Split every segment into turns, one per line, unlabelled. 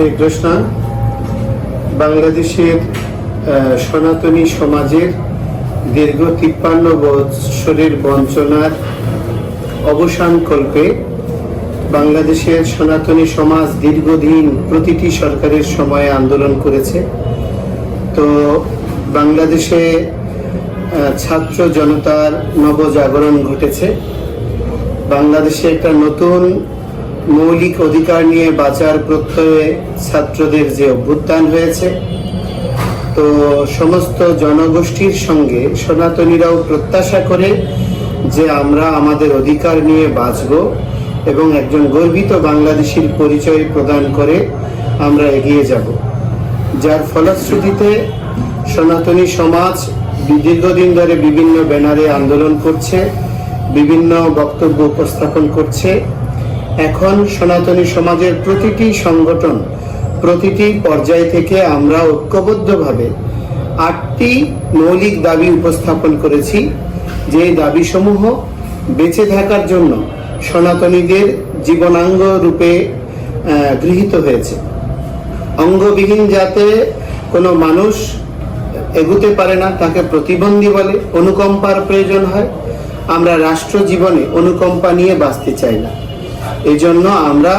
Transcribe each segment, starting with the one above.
হরে কৃষ্ণ বাংলাদেশের সনাতনী সমাজের দীর্ঘ তিপ্পান্ন বৎসরের বঞ্চনার অবসান কল্পে বাংলাদেশের সনাতনী সমাজ দীর্ঘদিন প্রতিটি সরকারের সময়ে আন্দোলন করেছে। তো বাংলাদেশে ছাত্র জনতার নবজাগরণ ঘটেছে। বাংলাদেশে একটা নতুন মৌলিক অধিকার নিয়ে বাঁচার প্রত্যয়ে ছাত্রদের যে অভ্যুত্থান হয়েছে, তো সমস্ত জনগোষ্ঠীর সঙ্গে সনাতনীরাও প্রত্যাশা করে যে আমরা আমাদের অধিকার নিয়ে বাঁচব এবং একজন গর্বিত বাংলাদেশীর পরিচয় প্রদান করে আমরা এগিয়ে যাব। যার ফলশ্রুতিতে সনাতনী সমাজ দীর্ঘদিন ধরে বিভিন্ন ব্যানারে আন্দোলন করছে, বিভিন্ন বক্তব্য উপস্থাপন করছে। এখন সনাতনী সমাজের প্রতিটি সংগঠন, প্রতিটি পর্যায় থেকে আমরা ঐক্যবদ্ধভাবে আটটি মৌলিক দাবি উপস্থাপন করেছি। যে দাবিসমূহ বেঁচে থাকার জন্য সনাতনীদের জীবনাঙ্গ রূপে গৃহীত হয়েছে। অঙ্গবিহীন যাতে কোনো মানুষ এগুতে পারে না, তাকে প্রতিবন্ধী বলে অনুকম্পার প্রয়োজন হয়। আমরা রাষ্ট্র জীবনে অনুকম্পা নিয়ে বাঁচতে চাই না। এই জন্য আমরা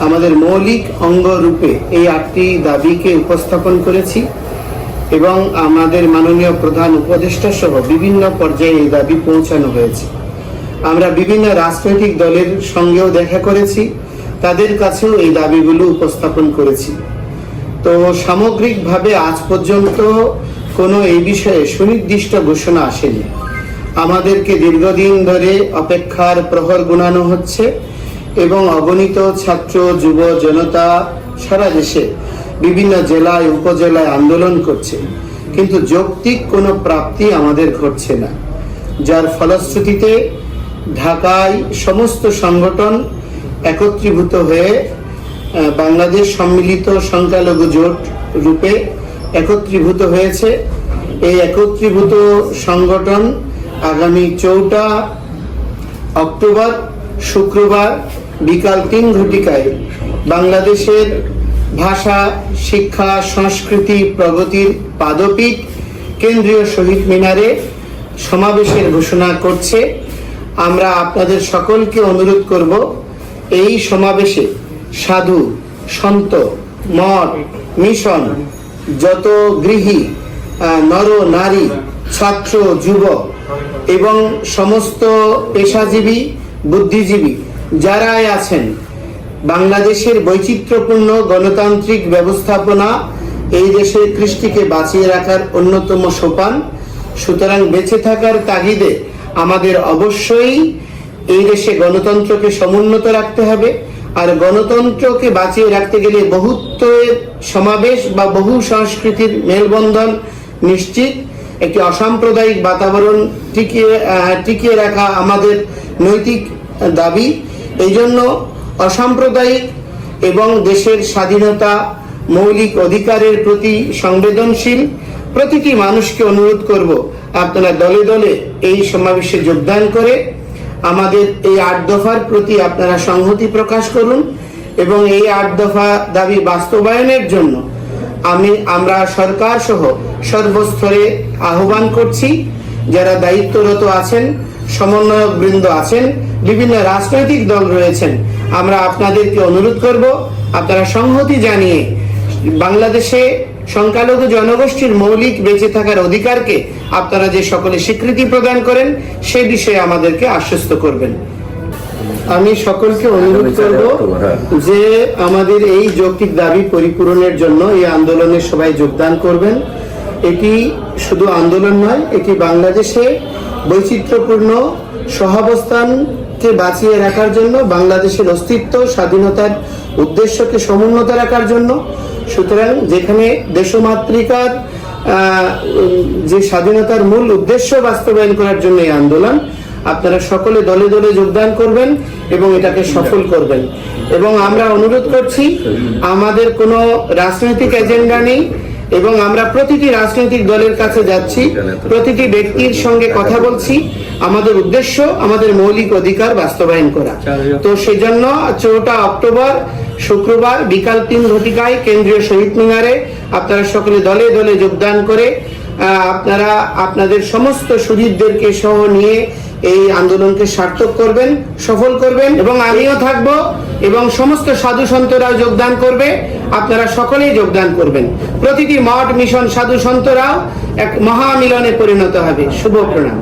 আমাদের মৌলিক অঙ্গ রূপে এই আটটি দাবিকে উপস্থাপন করেছি এবং আমাদের মাননীয় প্রধান উপদেষ্টা সহ বিভিন্ন পর্যায়ে এই দাবি পৌঁছানো হয়েছে। আমরা বিভিন্ন রাজনৈতিক দলের সঙ্গেও দেখা করেছি, তাদের কাছেও এই দাবিগুলো উপস্থাপন করেছি। তো সামগ্রিকভাবে আজ পর্যন্ত কোনো এই বিষয়ে সুনির্দিষ্ট ঘোষণা আসেনি। আমাদেরকে দীর্ঘদিন ধরে অপেক্ষার প্রহর গুনানো হচ্ছে। এবং অগণিত ছাত্র, যুব, জনতা সারা দেশে বিভিন্ন জেলায়, উপজেলায় আন্দোলন করছে। কিন্তু যৌক্তিক কোনো প্রাপ্তি আমাদের ঘটছে না। যার ফলশ্রুতিতে ঢাকায় সমস্ত সংগঠন একত্রীভূত হয়ে বাংলাদেশ সম্মিলিত সংখ্যালঘু জোট রূপে একত্রীভূত হয়েছে। এই একত্রীভূত সংগঠন আগামী চৌঠা অক্টোবর, শুক্রবার বিকাল তিন ঘটিকায় বাংলাদেশের ভাষা, শিক্ষা, সংস্কৃতি, প্রগতির পাদপীঠ কেন্দ্রীয় শহীদ মিনারে সমাবেশের ঘোষণা করছে। আমরা আপনাদের সকলকে অনুরোধ করব, এই সমাবেশে সাধু, সন্ত, মঠ, মিশন, যত গৃহী নর, নারী, ছাত্র যুব এবং সমস্ত পেশাজীবী, বুদ্ধিজীবী যারাই আছেন, বাংলাদেশের বৈচিত্র্যপূর্ণ গণতান্ত্রিক ব্যবস্থাপনা এই দেশের কৃষ্টিকে বাঁচিয়ে রাখার অন্যতম সোপান। সুতরাং বেঁচে থাকার তাগিদে আমাদের অবশ্যই এই দেশে গণতন্ত্রকে সমুন্নত রাখতে হবে। আর গণতন্ত্রকে বাঁচিয়ে রাখতে গেলে বহুত্বের সমাবেশ বা বহু সংস্কৃতির মেলবন্ধন নিশ্চিত। একটি অসাম্প্রদায়িক বাতাবরণ টিকিয়ে টিকিয়ে রাখা আমাদের নৈতিক দাবি। এই জন্য অসাম্প্রদায়িক এবং দেশের স্বাধীনতা, মৌলিক অধিকারের প্রতি সংবেদনশীল প্রতিটি মানুষকে অনুরোধ করব, আপনারা দলে দলে এই সমাবেশে যোগদান করে আমাদের এই আট দফার প্রতি আপনারা সংহতি প্রকাশ করুন এবং এই আট দফা দাবি বাস্তবায়নের জন্য আমি, আমরা সরকার সহ সর্বস্তরে আহ্বান করছি, যারা দায়িত্বরত আছেন সমন্বয়ক বৃন্দ আছেন, বিভিন্ন রাজনৈতিক দল রয়েছেন। আমরা আপনাদেরকে অনুরোধ করব, আপনারা সংহতি জানিয়ে বাংলাদেশে সংখ্যালঘু জনগোষ্ঠীর মৌলিক বেঁচে থাকার অধিকারকে আপনারা যে সকলে স্বীকৃতি প্রদান করেন, সে বিষয়ে আমাদেরকে আশ্বস্ত করবেন। আমি সকলকে অনুরোধ করব যে আমাদের এই যৌক্তিক দাবি পরিপূরণের জন্য এই আন্দোলনে সবাই যোগদান করবেন। এটি শুধু আন্দোলন নয়, এটি বাংলাদেশে বৈচিত্র্যপূর্ণ সহাবস্থানকে বাঁচিয়ে রাখার জন্য, বাংলাদেশের অস্তিত্ব, স্বাধীনতার উদ্দেশ্যকে সমুন্নত রাখার জন্য। সুতরাং যেখানে দেশমাতৃকার যে স্বাধীনতার মূল উদ্দেশ্য বাস্তবায়ন করার জন্য এই আন্দোলন, আপনারা সকলে দলে দলে যোগদান করবেন এবং এটাকে সফল করবেন। এবং আমরা অনুরোধ করছি, আমাদের কোনো রাজনৈতিক এজেন্ডা নেই। এবং আমরা প্রতিটি রাজনৈতিক দলের কাছে যাচ্ছি, প্রতিটি ব্যক্তির সঙ্গে কথা বলছি, আমাদের উদ্দেশ্য, আমাদের মৌলিক অধিকার বাস্তবায়ন করা। তো সেজন্য চৌটা অক্টোবর, শুক্রবার বিকাল তিন ঘটিকায় কেন্দ্রীয় শহীদ মিনারে আপনারা সকলে দলে দলে যোগদান করে আপনারা আপনাদের সমস্ত শহীদদেরকে সহ নিয়ে এই আন্দোলনকে সার্থক করবেন, সফল করবেন এবং আমিও থাকব এবং সমস্ত সাধু সন্তরাও যোগদান করবে, আপনারা সকলেই যোগদান করবেন। প্রতিটি মঠ, মিশন, সাধু সন্তরাও এক মহামিলনে পরিণত হবে। শুভ প্রণাম।